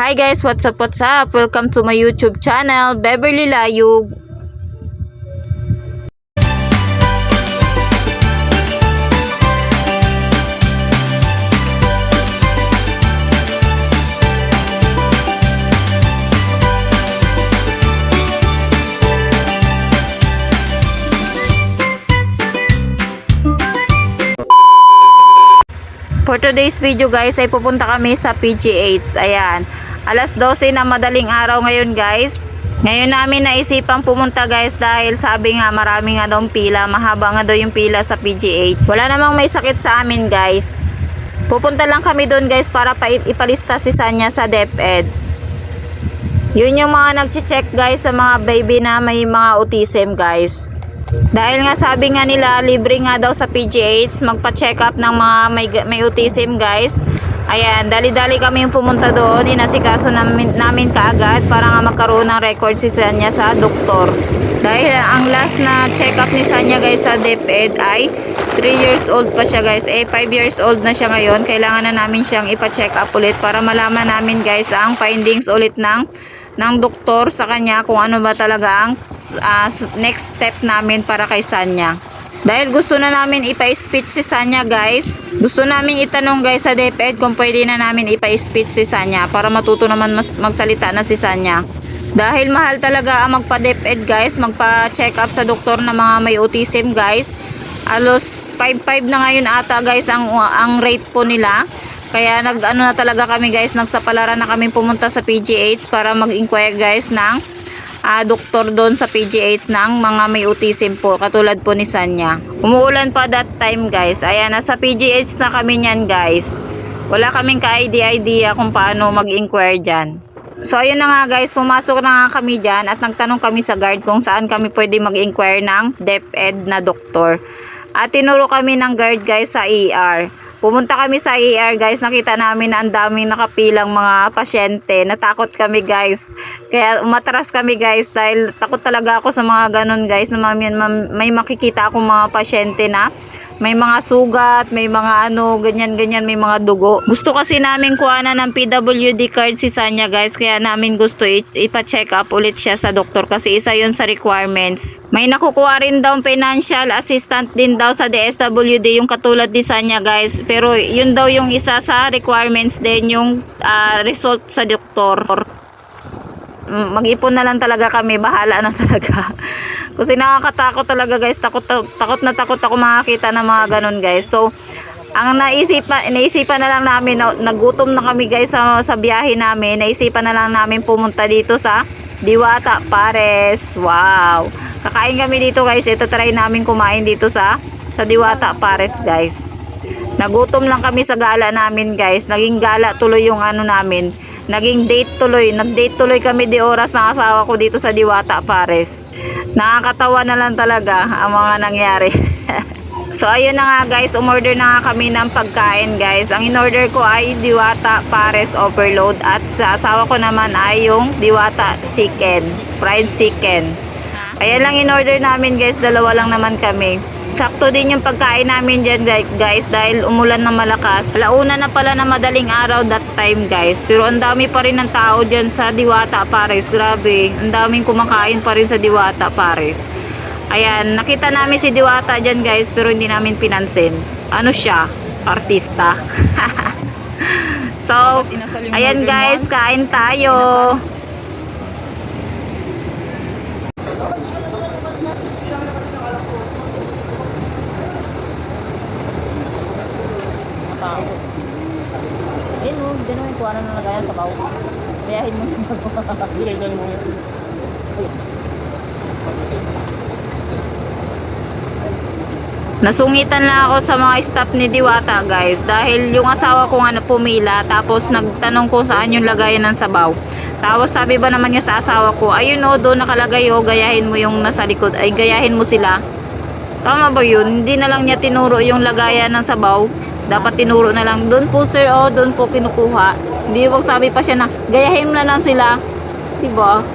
Hi guys, what's up, what's up? Welcome to my YouTube channel, Beverly Layug. For today's video guys ay pupunta kami sa PGH. Ayan. Alas 12 na madaling araw ngayon guys. Ngayon namin naisipang pumunta guys dahil sabi nga marami nga daw pila. Mahaba nga daw yung pila sa PGH. Wala namang may sakit sa amin guys. Pupunta lang kami doon guys para pa ipalista si Sanya sa DepEd. Yun yung mga nagche-check guys sa mga baby na may mga autism guys. Dahil nga sabi nga nila, libre nga daw sa PGH magpa-check up ng mga may, may autism guys. Ayan, dali-dali kami pumunta doon. Inasikaso namin, namin kaagad para nga magkaroon ng record si Sanya sa doktor. Dahil ang last na check up ni Sanya guys sa DepEd ay 3 years old pa siya guys. Eh 5 years old na siya ngayon. Kailangan na namin siyang ipa-check up ulit para malaman namin guys ang findings ulit ng ng doktor sa kanya kung ano ba talaga ang uh, next step namin para kay Sanya. Dahil gusto na namin ipa-speech si Sanya guys. Gusto namin itanong guys sa DepEd kung pwede na namin ipa-speech si Sanya para matuto naman mas magsalita na si Sanya. Dahil mahal talaga ang magpa-DepEd guys, magpa-check up sa doktor na mga may autism guys. Alos 5-5 na ngayon ata guys ang, ang rate po nila. Kaya nag ano na talaga kami guys, nagsapalaran na kami pumunta sa PGH para mag-inquire guys ng uh, doktor doon sa PGH ng mga may autism po katulad po ni Sanya. Umuulan pa that time guys. Ayan, nasa PGH na kami niyan guys. Wala kaming ka-idea kung paano mag-inquire dyan. So ayun na nga guys, pumasok na nga kami dyan at nagtanong kami sa guard kung saan kami pwede mag-inquire ng DepEd na doktor. At tinuro kami ng guard guys sa ER. Pumunta kami sa ER guys, nakita namin na ang daming nakapilang mga pasyente. Natakot kami guys. Kaya umatras kami guys dahil takot talaga ako sa mga ganun guys na may, may makikita akong mga pasyente na may mga sugat, may mga ano, ganyan-ganyan, may mga dugo. Gusto kasi namin kuhanan ng PWD card si Sanya guys, kaya namin gusto ipa-check up ulit siya sa doktor kasi isa yun sa requirements. May nakukuha rin daw financial assistant din daw sa DSWD yung katulad ni Sanya guys, pero yun daw yung isa sa requirements din yung uh, result sa doktor mag-ipon na lang talaga kami, bahala na talaga. Kasi nakakatakot talaga guys, takot, takot na takot ako makakita ng mga ganun guys. So, ang naisipan, naisipan na lang namin, nagutom na kami guys sa, sa biyahe namin, naisipan na lang namin pumunta dito sa Diwata Pares. Wow! Kakain kami dito guys, ito try namin kumain dito sa sa Diwata Pares guys. Nagutom lang kami sa gala namin guys, naging gala tuloy yung ano namin naging date tuloy. Nag-date tuloy kami di oras ng asawa ko dito sa Diwata Pares. Nakakatawa na lang talaga ang mga nangyari. So ayun na nga guys. Umorder na nga kami ng pagkain guys. Ang in-order ko ay Diwata Pares Overload. At sa asawa ko naman ay yung Diwata Chicken. Fried chicken Ayan lang in-order namin guys, dalawa lang naman kami. Sakto din yung pagkain namin dyan guys dahil umulan ng malakas. Alauna na pala na madaling araw that time guys. Pero ang dami pa rin ng tao dyan sa Diwata Pares. Grabe, ang daming kumakain pa rin sa Diwata Pares. Ayan, nakita namin si Diwata dyan guys pero hindi namin pinansin. Ano siya? Artista. so, ayan guys, kain tayo. Ayun mo, dyan mo kuha na ng lagayan sa bawo. Kayahin mo yung Bilay mo yan. Nasungitan lang ako sa mga staff ni Diwata guys dahil yung asawa ko nga na pumila tapos nagtanong ko saan yung lagayan ng sabaw. Tapos sabi ba naman niya sa asawa ko, ayun o, doon nakalagay o, gayahin mo yung nasa likod, ay gayahin mo sila. Tama ba yun? Hindi na lang niya tinuro yung lagayan ng sabaw dapat tinuro na lang doon po sir oh doon po kinukuha. Hindi wag sabi pa siya na gayahin mo na lang sila. Diba?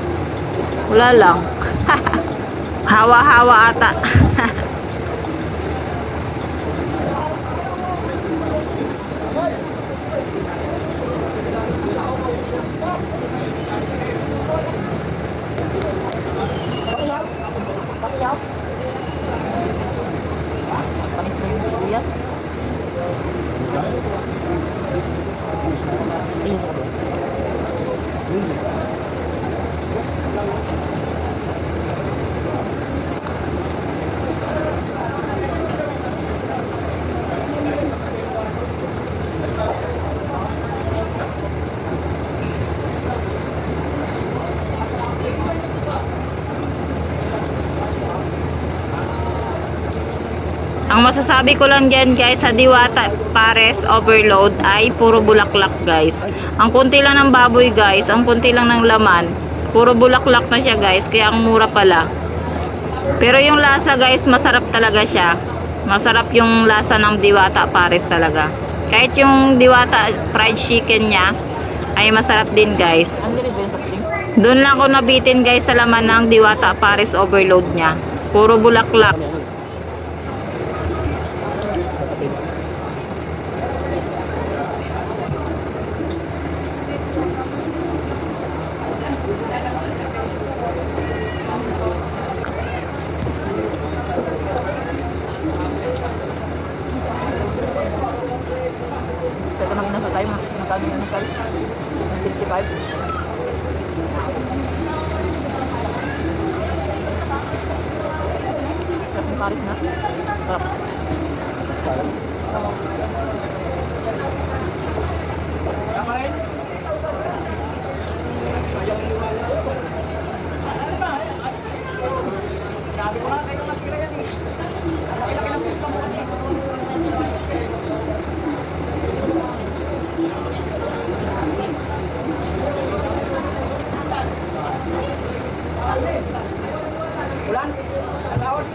Wala lang. Hawa hawa ata Ang masasabi ko lang dyan guys sa Diwata Pares Overload ay puro bulaklak guys. Ang kunti lang ng baboy guys, ang kunti lang ng laman. Puro bulaklak na siya guys, kaya ang mura pala. Pero yung lasa guys, masarap talaga siya. Masarap yung lasa ng Diwata Pares talaga. Kahit yung Diwata fried chicken niya ay masarap din guys. Doon lang ako nabitin guys sa laman ng Diwata Pares Overload niya. Puro bulaklak. Ulan, ang taon.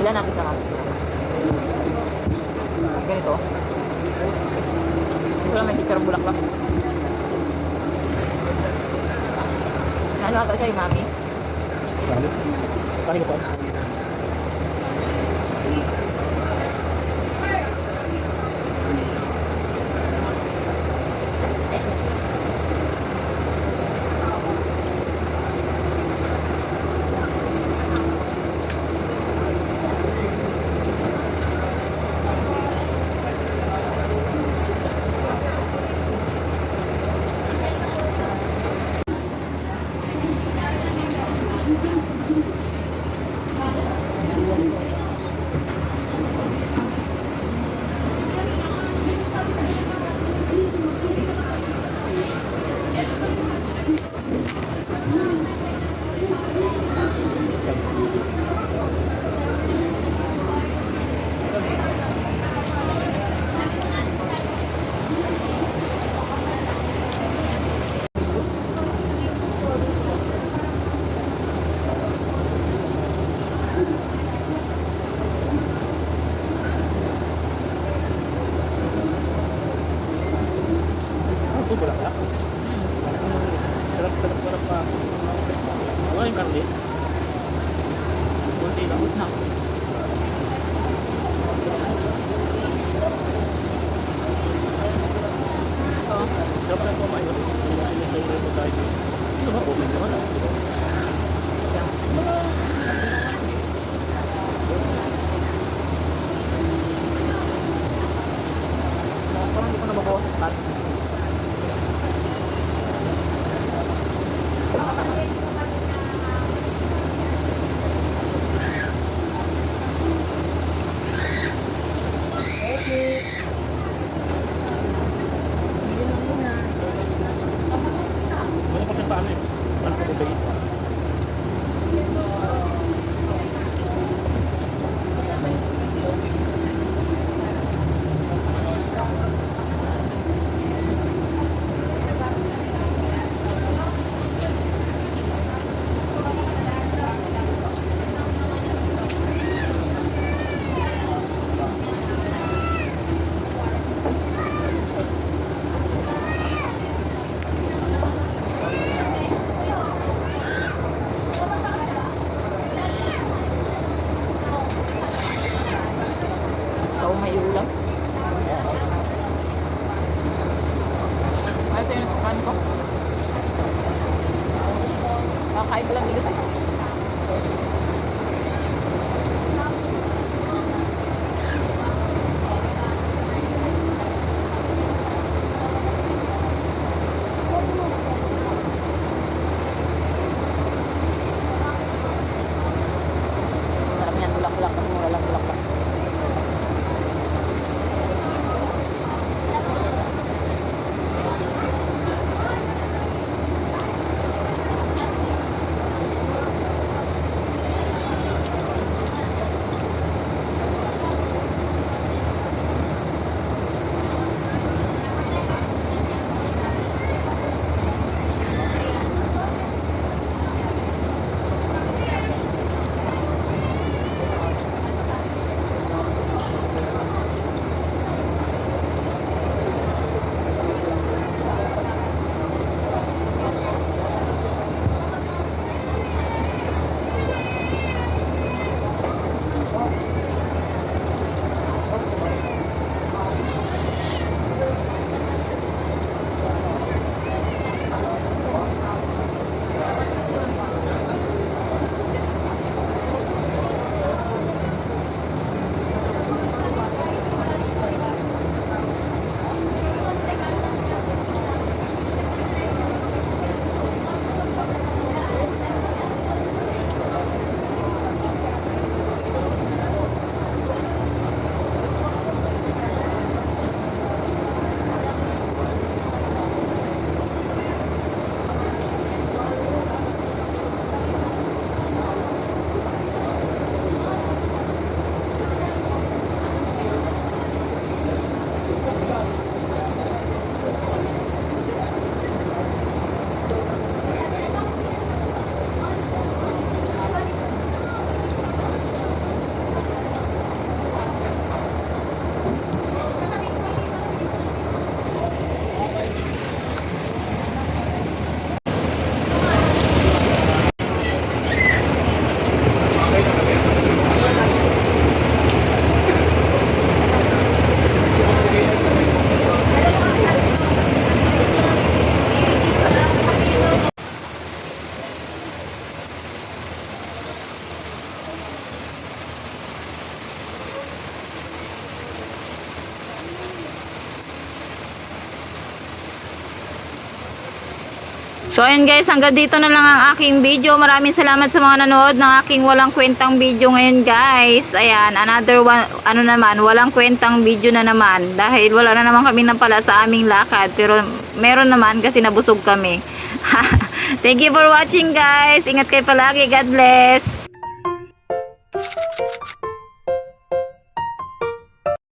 Ilan natin sa? Ganito. Ito lang may teacher bulaklak. Ano ata siya yung mami? Paano ko pa? So ayun guys, hanggang dito na lang ang aking video. Maraming salamat sa mga nanood ng aking walang kwentang video ngayon guys. Ayan, another one, ano naman, walang kwentang video na naman. Dahil wala na naman kami pala sa aming lakad. Pero meron naman kasi nabusog kami. Thank you for watching guys. Ingat kayo palagi. God bless.